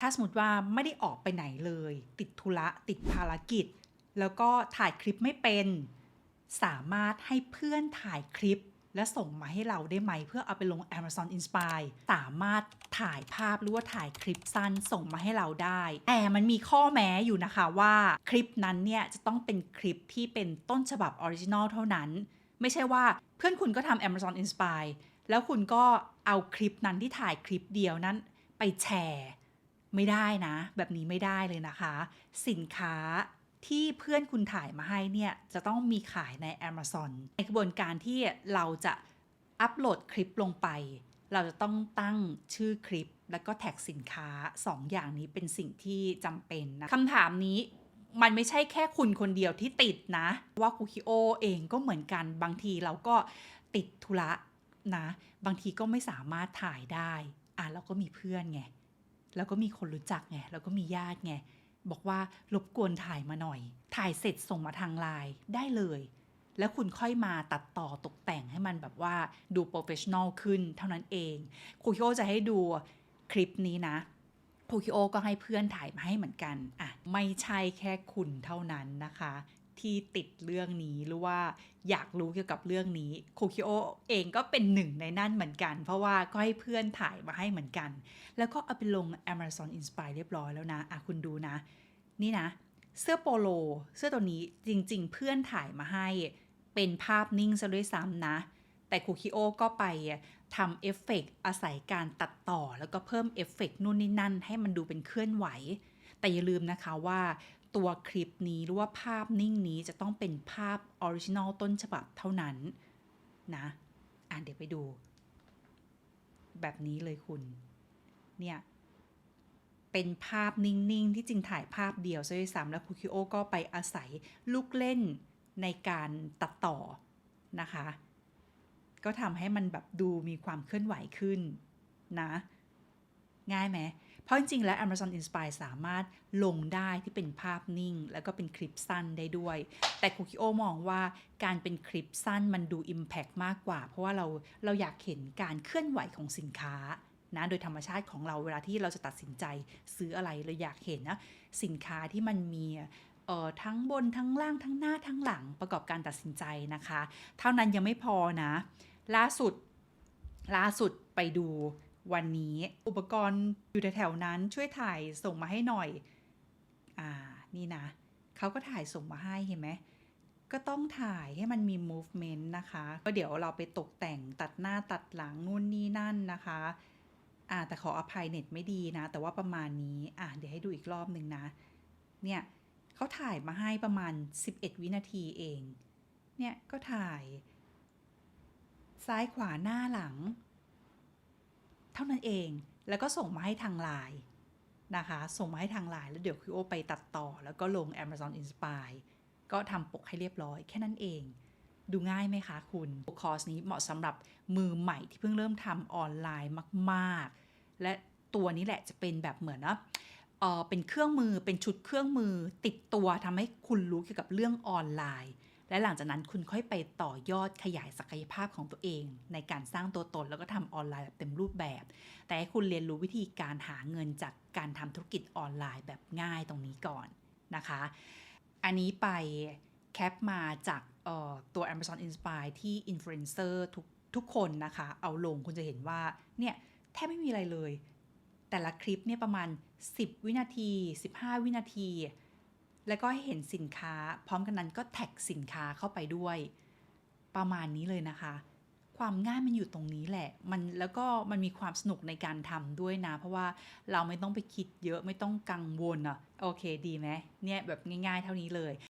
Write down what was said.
ถ้าสมมติว่าไม่ได้ออกไปไหนเลย ติดธุระติดภารกิจ แล้วก็ถ่ายคลิปไม่เป็น สามารถให้เพื่อนถ่ายคลิป และส่งมาให้เราได้ไหม เพื่อเอาไปลง Amazon Inspire สามารถถ่ายภาพหรือว่าถ่ายคลิปสั้นส่งมาให้เราได้ แต่มันมีข้อแม้อยู่นะคะว่าคลิปนั้นเนี่ยจะต้องเป็นคลิปที่เป็นต้นฉบับออริจินอลเท่านั้น ไม่ใช่ว่าเพื่อนคุณก็ทำ Amazon Inspire แล้วคุณก็เอาคลิปนั้นที่ถ่ายคลิปเดียวนั้นไปแชร์ ไม่ได้นะ แบบนี้ไม่ได้เลยนะคะ สินค้าที่เพื่อนคุณถ่ายมาให้เนี่ยจะต้องมีขายใน Amazon ในกระบวนการที่เราจะอัปโหลดคลิปลงไป เราจะต้องตั้งชื่อคลิป แล้วก็แท็กสินค้า 2ออย่างนี้เป็นสิ่งที่จำเป็นนะคำถามนี้มันไม่ใช่แค่คุณคนเดียวที่ติดนะ ว่าคุคิโอเองก็เหมือนกันบางทีเราก็ติดธุระนะ บางทีก็ไม่สามารถถ่ายได้ อะเราก็มีเพื่อนไง แล้วก็มีคนรู้จักไงแล้วก็มีญาติไงบอกว่ารบกวนถ่ายมาหน่อย ถ่ายเสร็จส่งมาทางไลน์ได้เลย แล้วคุณค่อยมาตัดต่อตกแต่งให้มันแบบว่าดูโปรเฟชชั่นอลขึ้นเท่านั้นเองครูคิโอจะให้ดูคลิปนี้นะครูคิโอก็ให้เพื่อนถ่ายมาให้เหมือนกันอะไม่ใช่แค่คุณเท่านั้นนะคะ ที่ติดเรื่องนี้หรือว่าอยากรู้เกี่ยวกับเรื่องนี้ครูคิโอเองก็เป็นหนึ่งในนั่นเหมือนกัน เพราะว่าก็ให้เพื่อนถ่ายมาให้เหมือนกัน แล้วก็เอาไปลง Amazon Inspire เรียบร้อยแล้วนะอะคุณดูนะ นี่นะ เสื้อโปโล เสื้อตัวนี้จริงๆ เพื่อนถ่ายมาให้เป็นภาพนิ่งซะด้วยซ้ำนะ แต่คูคิโอก็ไปทำเอฟเฟกต์อาศัยการตัดต่อแล้วก็เพิ่มเอฟเฟกต์นู่นนี่นั่น ให้มันดูเป็นเคลื่อนไหว แต่อย่าลืมนะคะว่า ตัวคลิปนี้หรือว่าภาพนิ่งนี้จะต้องเป็นภาพออริจินอลต้นฉบับเท่านั้นนะอ่านเดี๋ยวไปดู แบบนี้เลยคุณ เนี่ย เป็นภาพนิ่ง ๆ ที่จริงถ่ายภาพเดียวซะด้วยซ้ำแล้วคุคิโอก็ไปอาศัยลูกเล่นในการตัดต่อนะคะ ก็ทำให้มันแบบดูมีความเคลื่อนไหวขึ้นนะ ง่ายไหม เพราะจริงๆ แล้ว Amazon Inspire สามารถลงได้ที่เป็นภาพนิ่ง แล้วก็เป็นคลิปสั้นได้ด้วย แต่คุคิโอมองว่าการเป็นคลิปสั้นมันดู Impact มากกว่า เพราะว่าเราเราอยากเห็นการเคลื่อนไหวของสินค้านะโดยธรรมชาติของเราเวลาที่เราจะตัดสินใจซื้ออะไรเราอยากเห็นนะสินค้าที่มันมีเอ่อทั้งบนทั้งล่างทั้งหน้าทั้งหลังประกอบการตัดสินใจนะคะ เท่านั้นยังไม่พอนะ ล่าสุดล่าสุดไปดู วันนี้ อุปกรณ์อยู่แถวๆนั้นช่วยถ่ายส่งมาให้หน่อย อ่า นี่นะ เขาก็ถ่ายส่งมาให้เห็นไหม ก็ต้องถ่ายให้มันมี movement นะคะ ก็เดี๋ยวเราไปตกแต่งตัดหน้าตัดหลังนู่นนี่นั่นนะคะ อ่า แต่ขออภัยเน็ตไม่ดีนะ แต่ว่าประมาณนี้ อ่าเดี๋ยวให้ดูอีกรอบหนึ่งนะ เนี่ยเขาถ่ายมาให้ประมาณ 11 วินาทีเอง เนี่ยก็ถ่าย ซ้ายขวาหน้าหลัง ท่านั้นเอง แล้วก็ส่งมาให้ทางไลน์นะคะ ส่งมาให้ทางไลน์แล้วเดี๋ยวคิโอไปตัดต่อ แล้วก็ลง Amazon Inspire ก็ทำปกให้เรียบร้อยแค่นั้นเอง ดูง่ายไหมคะคุณคอร์สนี้เหมาะสำหรับมือใหม่ที่เพิ่งเริ่มทำออนไลน์มาก ๆ และตัวนี้แหละจะเป็นแบบเหมือนนะเออเป็นเครื่องมือเป็นชุดเครื่องมือติดตัวทำให้คุณรู้เกี่ยวกับเรื่องออนไลน์ และหลังจากนั้นคุณค่อยไปต่อยอดขยายศักยภาพของตัวเอง ในการสร้างตัวตนแล้วก็ทำออนไลน์แบบเต็มรูปแบบ แต่ให้คุณเรียนรู้วิธีการหาเงินจากการทำธุรกิจออนไลน์แบบง่ายตรงนี้ก่อนนะคะ อันนี้ไปแคปมาจากตัว Amazon Inspire ที่อินฟลูเอนเซอร์ทุกทุกคนนะคะ เอาลงคุณจะเห็นว่าเนี่ยแทบไม่มีอะไรเลย แต่ละคลิปเนี่ยประมาณ 10 วินาที 15 วินาที แล้วก็ให้เห็นสินค้า พร้อมกันนั้นก็แท็กสินค้าเข้าไปด้วย ประมาณนี้เลยนะคะ ความง่ายมันอยู่ตรงนี้แหละ มันแล้วก็มันมีความสนุกในการทำด้วยนะ เพราะว่าเราไม่ต้องไปคิดเยอะไม่ต้องกังวลอะโอเคดีไหมเนี่ยแบบง่ายๆเท่านี้เลย